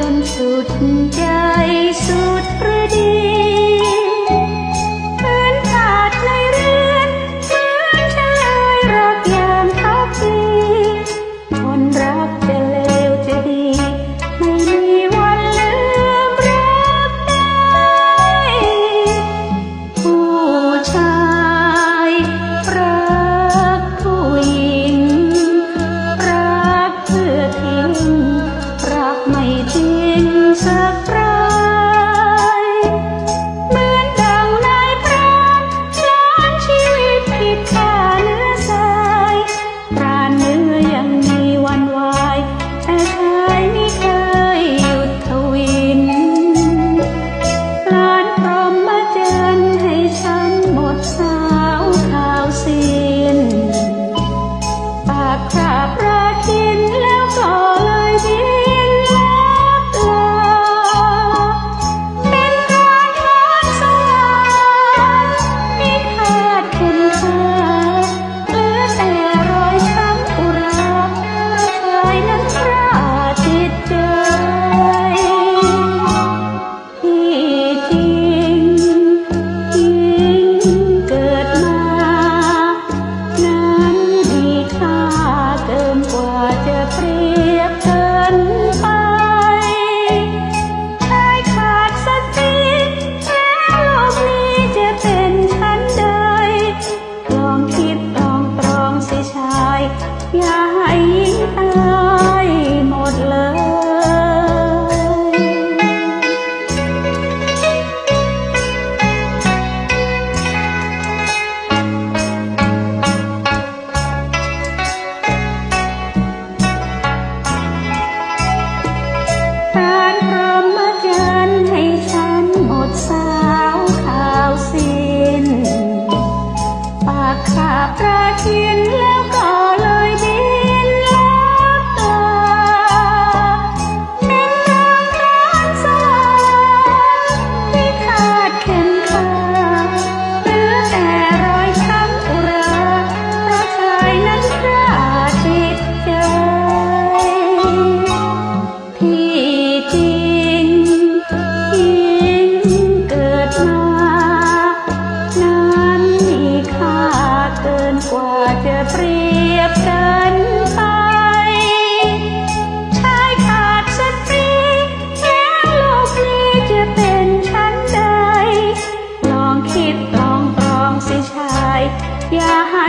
จนสุดใจสุดประดี อย่าให้ตา เปรียบกันไป ชายขาดสตรีแล้วโลกนี้จะเป็นชั้นใด ลองคิดลองตองสิชาย อย่าให้